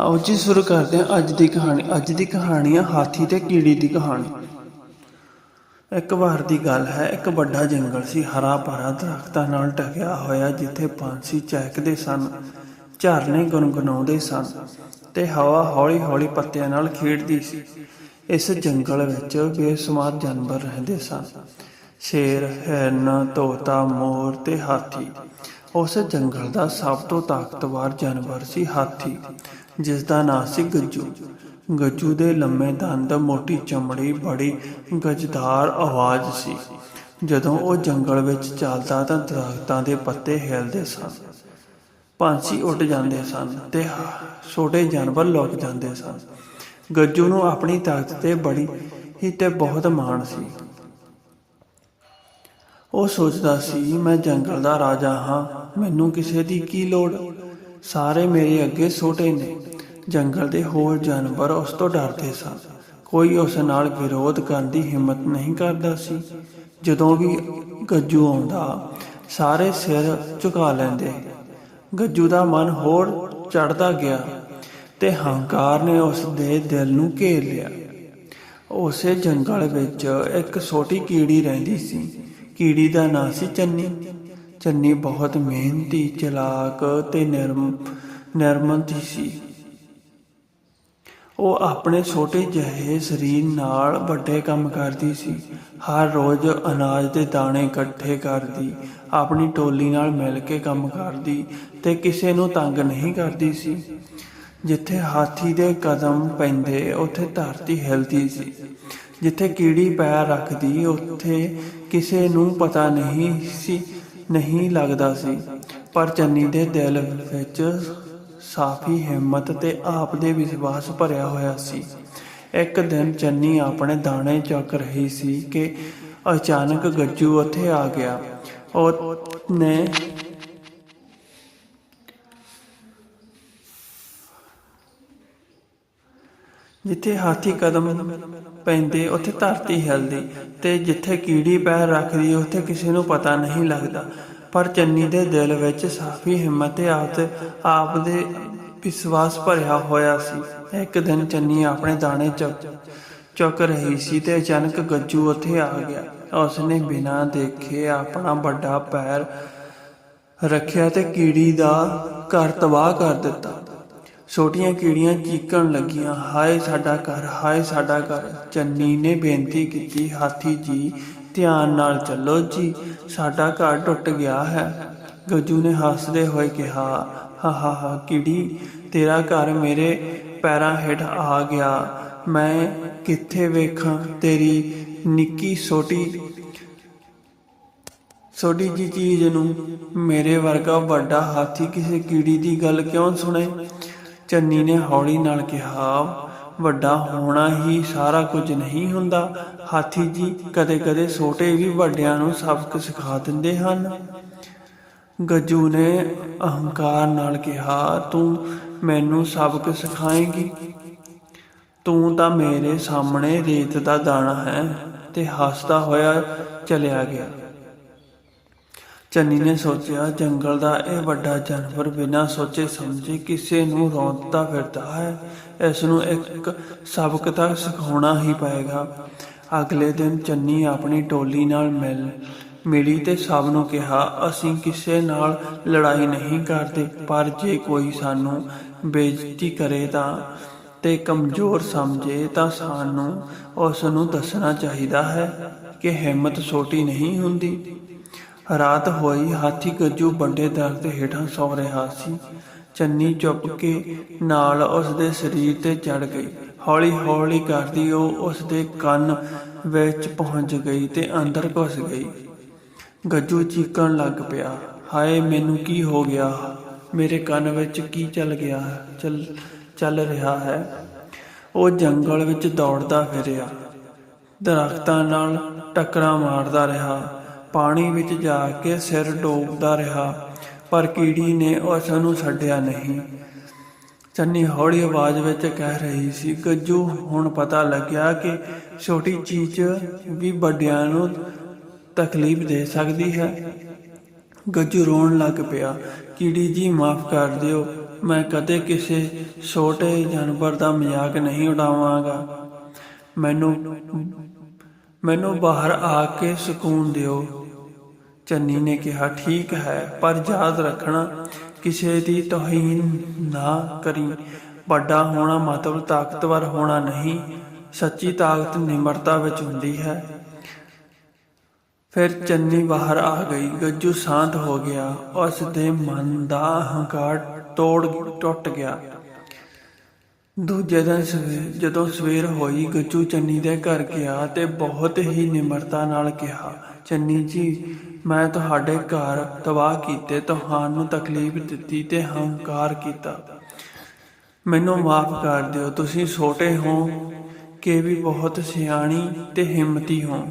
ਆਓ ਜੀ, ਸ਼ੁਰੂ ਕਰਦੇ ਹਾਂ ਅੱਜ ਦੀ ਕਹਾਣੀ। ਅੱਜ ਦੀ ਕਹਾਣੀ ਹੈ ਹਾਥੀ ਤੇ ਕੀੜੀ ਦੀ ਕਹਾਣੀ। ਇੱਕ ਵਾਰ ਦੀ ਗੱਲ ਹੈ, ਇੱਕ ਵੱਡਾ ਜੰਗਲ ਸੀ ਹਰਾ ਭਰਾ ਦਰਖਤਾਂ ਨਾਲ ਢਕਿਆ ਹੋਇਆ, ਜਿੱਥੇ ਪੰਛੀ ਚਹਿਕਦੇ ਸਨ, ਝਰਨੇ ਗੁੰਗੁਣਾਉਂਦੇ ਸਨ ਤੇ ਹਵਾ ਹੌਲੀ-ਹੌਲੀ ਪੱਤਿਆਂ ਨਾਲ ਖੇਡਦੀ ਸੀ। ਇਸ ਜੰਗਲ ਵਿੱਚ ਬੇਸ਼ੁਮਾਰ ਜਾਨਵਰ ਰਹਿੰਦੇ ਸਨ। ਸ਼ੇਰ, ਹਿਰਨ, ਤੋਤਾ, ਮੋਰ ਤੇ ਹਾਥੀ। ਉਸ ਜੰਗਲ ਦਾ ਸਭ ਤੋਂ ਤਾਕਤਵਰ ਜਾਨਵਰ ਸੀ ਹਾਥੀ ਜਿਸ ਦਾ ਨਾਂ ਸੀ ਗੱਜੂ। ਗੱਜੂ ਦੇ ਲੰਮੇ ਦੰਦ, ਮੋਟੀ ਚਮੜੀ, ਬੜੀ ਗਜਦਾਰ ਆਵਾਜ਼ ਸੀ। ਜਦੋਂ ਉਹ ਜੰਗਲ ਵਿੱਚ ਚੱਲਦਾ ਤਾਂ ਦਰਖਤਾਂ ਦੇ ਪੱਤੇ ਹਿਲਦੇ ਸਨ। ਪੰਛੀ ਉੱਡ ਜਾਂਦੇ ਸਨ ਤੇ ਛੋਟੇ ਜਾਨਵਰ ਲੁਕ ਜਾਂਦੇ ਸਨ। ਗੱਜੂ ਨੂੰ ਆਪਣੀ ਤਾਕਤ ਤੇ ਬੜੀ ਹੀ ਤੇ ਬਹੁਤ ਮਾਣ ਸੀ। ਉਹ ਸੋਚਦਾ ਸੀ, ਮੈਂ ਜੰਗਲ ਦਾ ਰਾਜਾ ਹਾਂ। ਮੈਨੂੰ ਕਿਸੇ ਦੀ ਕੀ ਲੋੜ? ਸਾਰੇ ਮੇਰੇ ਅੱਗੇ ਛੋਟੇ ਨੇ। ਜੰਗਲ ਦੇ ਹੋਰ ਜਾਨਵਰ ਉਸ ਤੋਂ ਡਰਦੇ ਸਨ। ਕੋਈ ਉਸ ਨਾਲ ਵਿਰੋਧ ਕਰਨ ਦੀ ਹਿੰਮਤ ਨਹੀਂ ਕਰਦਾ ਸੀ। ਜਦੋਂ ਵੀ ਗੱਜੂ ਆਉਂਦਾ, ਸਾਰੇ ਸਿਰ ਝੁਕਾ ਲੈਂਦੇ। ਗੱਜੂ ਦਾ ਮਨ ਹੋਰ ਚੜਦਾ ਗਿਆ ਤੇ ਹੰਕਾਰ ਨੇ ਉਸ ਦੇ ਦਿਲ ਨੂੰ ਘੇਰ ਲਿਆ। ਉਸੇ ਜੰਗਲ ਵਿੱਚ ਇੱਕ ਛੋਟੀ ਕੀੜੀ ਰਹਿੰਦੀ ਸੀ। ਕੀੜੀ ਦਾ ਨਾਂ ਸੀ ਚੰਨੀ। ਚੰਨੀ ਬਹੁਤ ਮਿਹਨਤੀ, ਚਲਾਕ ਤੇ ਨਿਰਮ ਨਿਰਮਲਤੀ ਸੀ। ਉਹ ਆਪਣੇ ਛੋਟੇ ਜਿਹੇ ਸਰੀਰ ਨਾਲ ਵੱਡੇ ਕੰਮ ਕਰਦੀ ਸੀ। ਹਰ ਰੋਜ਼ ਅਨਾਜ ਦੇ ਦਾਣੇ ਇਕੱਠੇ ਕਰਦੀ, ਆਪਣੀ ਟੋਲੀ ਨਾਲ ਮਿਲ ਕੇ ਕੰਮ ਕਰਦੀ ਤੇ ਕਿਸੇ ਨੂੰ ਤੰਗ ਨਹੀਂ ਕਰਦੀ ਸੀ। ਜਿੱਥੇ ਹਾਥੀ ਦੇ ਕਦਮ ਪੈਂਦੇ, ਉੱਥੇ ਧਰਤੀ ਹਿਲਦੀ ਸੀ। ਜਿੱਥੇ ਕੀੜੀ ਪੈਰ ਰੱਖਦੀ, ਉੱਥੇ ਕਿਸੇ ਨੂੰ ਪਤਾ ਨਹੀਂ ਸੀ ਨਹੀਂ ਲੱਗਦਾ ਸੀ, ਪਰ ਚੰਨੀ ਦੇ ਦਿਲ ਵਿੱਚ ਸਾਫੀ ਹਿੰਮਤ ਤੇ ਆਪ ਦੇ ਵਿਸ਼ਵਾਸ ਭਰਿਆ ਹੋਇਆ ਸੀ। ਇੱਕ ਦਿਨ ਚੰਨੀ ਆਪਣੇ ਦਾਣੇ ਚੱਕ ਰਹੀ ਸੀ ਕਿ ਅਚਾਨਕ ਗੱਜੂ ਉੱਥੇ ਆ ਗਿਆ। ਉਹ ਨੇ ਜਿੱਥੇ ਹਾਥੀ ਕਦਮ ਪੈਂਦੇ, ਉੱਥੇ ਧਰਤੀ ਹਿਲਦੀ ਤੇ ਜਿੱਥੇ ਕੀੜੀ ਪੈਰ ਰੱਖਦੀ, ਉੱਥੇ ਕਿਸੇ ਨੂੰ ਪਤਾ ਨਹੀਂ ਲੱਗਦਾ। ਪਰ ਚੰਨੀ ਦੇ ਦਿਲ ਵਿੱਚ ਸਾਫੀ ਹਿੰਮਤ ਤੇ ਆਪ ਆਪ ਦੇ ਵਿਸ਼ਵਾਸ ਭਰਿਆ ਹੋਇਆ ਸੀ। ਇੱਕ ਦਿਨ ਚੰਨੀ ਆਪਣੇ ਦਾਣੇ ਚੁੱਕ ਚੁੱਕ ਰਹੀ ਸੀ ਤੇ ਅਚਾਨਕ ਗੱਜੂ ਉੱਥੇ ਆ ਗਿਆ। ਉਸਨੇ ਬਿਨਾਂ ਦੇਖੇ ਆਪਣਾ ਵੱਡਾ ਪੈਰ ਰੱਖਿਆ ਤੇ ਕੀੜੀ ਦਾ ਘਰ ਤਬਾਹ ਕਰ ਦਿੱਤਾ। ਛੋਟੀਆਂ ਕੀੜੀਆਂ ਚੀਕਣ ਲੱਗੀਆਂ। ਹਾਏ ਸਾਡਾ ਘਰ, ਹਾਏ ਸਾਡਾ ਘਰ। ਚੰਨੀ ਨੇ ਬੇਨਤੀ ਕੀਤੀ, ਹਾਥੀ ਜੀ, ਧਿਆਨ ਨਾਲ ਚੱਲੋ ਜੀ। ਸਾਡਾ ਘਰ ਟੁੱਟ ਗਿਆ ਹੈ। ਗੱਜੂ ਨੇ ਹੱਸਦੇ ਹੋਏ ਕਿਹਾ, ਹਾ ਹਾ ਹਾ, ਕੀੜੀ, ਤੇਰਾ ਘਰ ਮੇਰੇ ਪੈਰਾਂ ਹੇਠ ਆ ਗਿਆ। ਮੈਂ ਕਿੱਥੇ ਵੇਖਾਂ ਤੇਰੀ ਨਿੱਕੀ ਛੋਟੀ ਛੋਟੀ ਜੀ ਚੀਜ਼ ਨੂੰ? ਮੇਰੇ ਵਰਗਾ ਵੱਡਾ ਹਾਥੀ ਕਿਸੇ ਕੀੜੀ ਦੀ ਗੱਲ ਕਿਉਂ ਸੁਣੇ? ਚੰਨੀ ਨੇ ਹੌਲੀ ਨਾਲ ਕਿਹਾ, ਵੱਡਾ ਹੋਣਾ ਹੀ ਸਾਰਾ ਕੁਝ ਨਹੀਂ ਹੁੰਦਾ। ਹਾਥੀ ਜੀ ਕਦੇ-ਕਦੇ ਛੋਟੇ ਵੀ ਵੱਡਿਆਂ ਨੂੰ ਸਬਕ ਸਿਖਾ ਦਿੰਦੇ ਹਨ। ਗੱਜੂ ਨੇ ਅਹੰਕਾਰ ਨਾਲ ਕਿਹਾ, ਤੂੰ ਮੈਨੂੰ ਸਬਕ ਸਿਖਾਏਂਗੀ? ਤੂੰ ਤਾਂ ਮੇਰੇ ਸਾਹਮਣੇ ਰੇਤ ਦਾ ਦਾਣਾ ਹੈ। ਤੇ ਹੱਸਦਾ ਹੋਇਆ ਚਲਿਆ ਗਿਆ। ਚੰਨੀ ਨੇ ਸੋਚਿਆ, ਜੰਗਲ ਦਾ ਇਹ ਵੱਡਾ ਜਾਨਵਰ ਬਿਨਾਂ ਸੋਚੇ ਸਮਝੇ ਕਿਸੇ ਨੂੰ ਰੌਂਦਦਾ ਫਿਰਦਾ ਹੈ। ਇਸ ਨੂੰ ਇੱਕ ਸਬਕ ਤਾਂ ਸਿਖਾਉਣਾ ਹੀ ਪਏਗਾ। ਅਗਲੇ ਦਿਨ ਚੰਨੀ ਆਪਣੀ ਟੋਲੀ ਨਾਲ ਮਿਲ ਮਿਲੀ ਤੇ ਸਭ ਨੂੰ ਕਿਹਾ, ਅਸੀਂ ਕਿਸੇ ਨਾਲ ਲੜਾਈ ਨਹੀਂ ਕਰਦੇ, ਪਰ ਜੇ ਕੋਈ ਸਾਨੂੰ ਬੇਇੱਜ਼ਤੀ ਕਰੇ ਤਾਂ ਤੇ ਕਮਜ਼ੋਰ ਸਮਝੇ ਤਾਂ ਸਾਨੂੰ ਉਸ ਨੂੰ ਦੱਸਣਾ ਚਾਹੀਦਾ ਹੈ ਕਿ ਹਿੰਮਤ ਛੋਟੀ ਨਹੀਂ ਹੁੰਦੀ। ਰਾਤ ਹੋਈ, ਹਾਥੀ ਗੱਜੂ ਵੱਡੇ ਦਰਖਤ ਹੇਠਾਂ ਸੌ ਰਿਹਾ ਸੀ। ਚੰਨੀ ਚੁੱਪ ਕੇ ਨਾਲ ਉਸ ਦੇ ਸਰੀਰ ਤੇ ਚੜ ਗਈ। ਹੌਲੀ ਹੌਲੀ ਕਰਦੀ ਉਹ ਉਸ ਦੇ ਕੰਨ ਵਿੱਚ ਪਹੁੰਚ ਗਈ ਤੇ ਅੰਦਰ ਘੁਸ ਗਈ। ਗੱਜੂ ਚੀਕਣ ਲੱਗ ਪਿਆ। ਹਾਏ, ਮੈਨੂੰ ਕੀ ਹੋ ਗਿਆ? ਮੇਰੇ ਕੰਨ ਵਿੱਚ ਕੀ ਚੱਲ ਗਿਆ? ਚੱਲ ਚੱਲ ਰਿਹਾ ਹੈ। ਉਹ ਜੰਗਲ ਵਿੱਚ ਦੌੜਦਾ ਫਿਰਿਆ। ਦਰਖਤਾਂ ਨਾਲ ਟੱਕਰਾਂ ਮਾਰਦਾ ਰਿਹਾ। ਪਾਣੀ ਵਿੱਚ ਜਾ ਕੇ ਸਿਰ ਡੋਬਦਾ ਰਿਹਾ, ਪਰ ਕੀੜੀ ਨੇ ਉਸ ਨੂੰ ਛੱਡਿਆ ਨਹੀਂ। ਚੰਨੀ ਹੌਲੀ ਆਵਾਜ਼ ਵਿੱਚ ਕਹਿ ਰਹੀ ਸੀ, ਗੱਜੂ, ਹੁਣ ਪਤਾ ਲੱਗਿਆ ਕਿ ਛੋਟੀ ਚੀਜ਼ ਵੀ ਵੱਡਿਆਂ ਨੂੰ ਤਕਲੀਫ ਦੇ ਸਕਦੀ ਹੈ। ਗੱਜੂ ਰੋਣ ਲੱਗ ਪਿਆ, ਕੀੜੀ ਜੀ, ਮਾਫ ਕਰ ਦਿਓ, ਮੈਂ ਕਦੇ ਕਿਸੇ ਛੋਟੇ ਜਾਨਵਰ ਦਾ ਮਜ਼ਾਕ ਨਹੀਂ ਉਡਾਵਾਂਗਾ। ਮੈਨੂੰ ਮੈਨੂੰ ਬਾਹਰ ਆ ਕੇ ਸਕੂਨ ਦਿਓ। ਚੰਨੀ ਨੇ ਕਿਹਾ, ਠੀਕ ਹੈ, ਪਰ ਯਾਦ ਰੱਖਣਾ, ਕਿਸੇ ਦੀ ਤੋਹੀਨ ਨਾ ਕਰੀ। ਵੱਡਾ ਹੋਣਾ ਮਤਲਬ ਤਾਕਤਵਰ ਹੋਣਾ ਨਹੀਂ। ਸੱਚੀ ਤਾਕਤ ਨਿਮਰਤਾ ਵਿੱਚ ਹੁੰਦੀ ਹੈ। ਫਿਰ ਚੰਨੀ ਬਾਹਰ ਆ ਗਈ। ਗੱਜੂ ਸ਼ਾਂਤ ਹੋ ਗਿਆ। ਉਸ ਦੇ ਮਨ ਦਾ ਹੰਕਾਰ ਤੋੜ, ਟੁੱਟ ਗਿਆ। ਦੂਜੇ ਦਿਨ ਸਵੇਰ ਜਦੋਂ ਸਵੇਰ ਹੋਈ, ਗੱਜੂ ਚੰਨੀ ਦੇ ਘਰ ਗਿਆ ਤੇ ਬਹੁਤ ਹੀ ਨਿਮਰਤਾ ਨਾਲ ਕਿਹਾ, ਚੰਨੀ ਜੀ, ਮੈਂ ਤੁਹਾਡੇ ਘਰ ਤਬਾਹ ਕੀਤੇ, ਤੁਹਾਨੂੰ ਤਕਲੀਫ ਦਿੱਤੀ ਤੇ ਹੰਕਾਰ ਕੀਤਾ। ਮੈਨੂੰ ਮਾਫ ਕਰ ਦਿਓ, ਤੁਸੀਂ ਛੋਟੇ ਹੋ ਕਿ ਵੀ ਬਹੁਤ ਸਿਆਣੀ ਤੇ ਹਿੰਮਤੀ ਹੋ।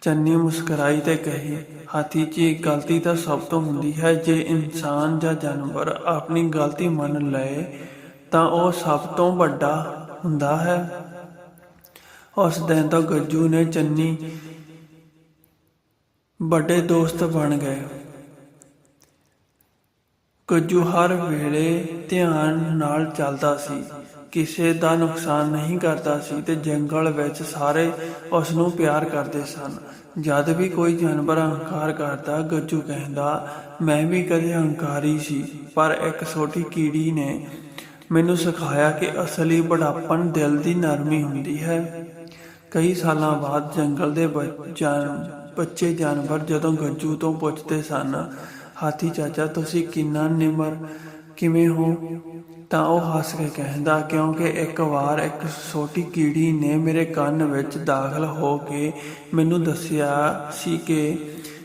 ਚੰਨੀ ਮੁਸਕਰਾਈ ਤੇ ਕਹੀ, ਹਾਥੀ ਜੀ, ਗਲਤੀ ਤਾਂ ਸਭ ਤੋਂ ਹੁੰਦੀ ਹੈ, ਜੇ ਇਨਸਾਨ ਜਾਂ ਜਾਨਵਰ ਆਪਣੀ ਗਲਤੀ ਮੰਨ ਲਏ ਤਾਂ ਉਹ ਸਭ ਤੋਂ ਵੱਡਾ ਹੁੰਦਾ ਹੈ। ਉਸ ਦਿਨ ਤੋਂ ਗੱਜੂ ਨੇ ਚੰਨੀ ਵੱਡੇ ਦੋਸਤ ਬਣ ਗਏ। ਗੱਜੂ ਹਰ ਵੇਲੇ ਧਿਆਨ ਨਾਲ ਚੱਲਦਾ ਸੀ। ਕਿਸੇ ਦਾ ਨੁਕਸਾਨ ਨਹੀਂ ਕਰਦਾ ਸੀ ਤੇ ਜੰਗਲ ਵਿੱਚ ਸਾਰੇ ਉਸ ਨੂੰ ਪਿਆਰ ਕਰਦੇ ਸਨ। ਜਦ ਵੀ ਕੋਈ ਜਾਨਵਰ ਹੰਕਾਰ ਕਰਦਾ, ਗੱਜੂ ਕਹਿੰਦਾ, ਮੈਂ ਵੀ ਕਦੇ ਹੰਕਾਰੀ ਸੀ, ਪਰ ਇੱਕ ਛੋਟੀ ਕੀੜੀ ਨੇ ਮੈਨੂੰ ਸਿਖਾਇਆ ਕਿ ਅਸਲੀ ਬੜਾਪਨ ਦਿਲ ਦੀ ਨਰਮੀ ਹੁੰਦੀ ਹੈ। ਕਈ ਸਾਲਾਂ ਬਾਅਦ ਜੰਗਲ ਦੇ ਬੱਚੇ ਜਾਨਵਰ ਜਦੋਂ ਗੱਜੂ ਤੋਂ ਪੁੱਛਦੇ ਸਨ, ਹਾਥੀ ਚਾਚਾ, ਤੁਸੀਂ ਕਿੰਨਾ ਨਿਮਰ ਕਿਵੇਂ ਹੋ? ਤਾਂ ਉਹ ਹੱਸ ਕੇ ਕਹਿੰਦਾ, ਕਿਉਂਕਿ ਇੱਕ ਵਾਰ ਇੱਕ ਛੋਟੀ ਕੀੜੀ ਨੇ ਮੇਰੇ ਕੰਨ ਵਿੱਚ ਦਾਖਲ ਹੋ ਕੇ ਮੈਨੂੰ ਦੱਸਿਆ ਸੀ ਕਿ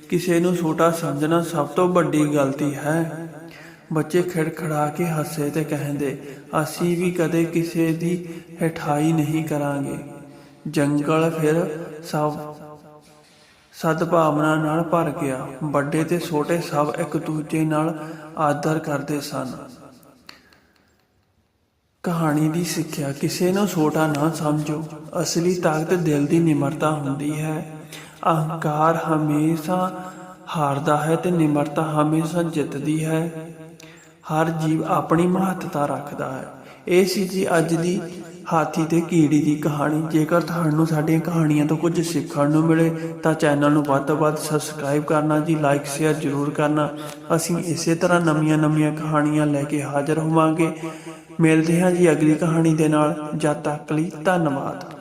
ਕਿਸੇ ਨੂੰ ਛੋਟਾ ਸਮਝਣਾ ਸਭ ਤੋਂ ਵੱਡੀ ਗਲਤੀ ਹੈ। ਬੱਚੇ ਖੜਖੜਾ ਕੇ ਹੱਸੇ ਤੇ ਕਹਿੰਦੇ, ਅਸੀਂ ਵੀ ਕਦੇ ਕਿਸੇ ਦੀ ਹਠਾਈ ਨਹੀਂ ਕਰਾਂਗੇ। ਜੰਗਲ ਫਿਰ ਸਭ ਸਦਭਾਵਨਾ ਨਾਲ ਭਰ ਗਿਆ। ਵੱਡੇ ਤੇ ਛੋਟੇ ਸਭ ਇੱਕ ਦੂਜੇ ਨਾਲ ਆਦਰ ਕਰਦੇ ਸਨ। ਕਹਾਣੀ ਦੀ ਸਿੱਖਿਆ, ਕਿਸੇ ਨੂੰ ਛੋਟਾ ਨਾ ਸਮਝੋ। ਅਸਲੀ ਤਾਕਤ ਦਿਲ ਦੀ ਨਿਮਰਤਾ ਹੁੰਦੀ ਹੈ। ਅਹੰਕਾਰ ਹਮੇਸ਼ਾ ਹਾਰਦਾ ਹੈ ਤੇ ਨਿਮਰਤਾ ਹਮੇਸ਼ਾ ਜਿੱਤਦੀ ਹੈ। ਹਰ ਜੀਵ ਆਪਣੀ ਮਹੱਤਤਾ ਰੱਖਦਾ ਹੈ। ਇਹ ਸੀ ਜੀ ਅੱਜ ਦੀ ਹਾਥੀ ਤੇ ਕੀੜੀ ਦੀ ਕਹਾਣੀ। ਜੇਕਰ ਤੁਹਾਨੂੰ ਸਾਡੀਆਂ ਕਹਾਣੀਆਂ ਤੋਂ ਕੁਝ ਸਿੱਖਣ ਨੂੰ ਮਿਲੇ, ਤਾਂ ਚੈਨਲ ਨੂੰ ਵੱਧ ਤੋਂ ਵੱਧ ਸਬਸਕ੍ਰਾਈਬ ਕਰਨਾ ਜੀ, ਲਾਈਕ, ਸ਼ੇਅਰ ਜ਼ਰੂਰ ਕਰਨਾ। ਅਸੀਂ ਇਸੇ ਤਰ੍ਹਾਂ ਨਵੀਆਂ-ਨਵੀਆਂ ਕਹਾਣੀਆਂ ਲੈ ਕੇ ਹਾਜ਼ਰ ਹੋਵਾਂਗੇ। ਮਿਲਦੇ ਹਾਂ ਜੀ ਅਗਲੀ ਕਹਾਣੀ ਦੇ ਨਾਲ। ਜਦ ਤੱਕ ਲਈ ਧੰਨਵਾਦ।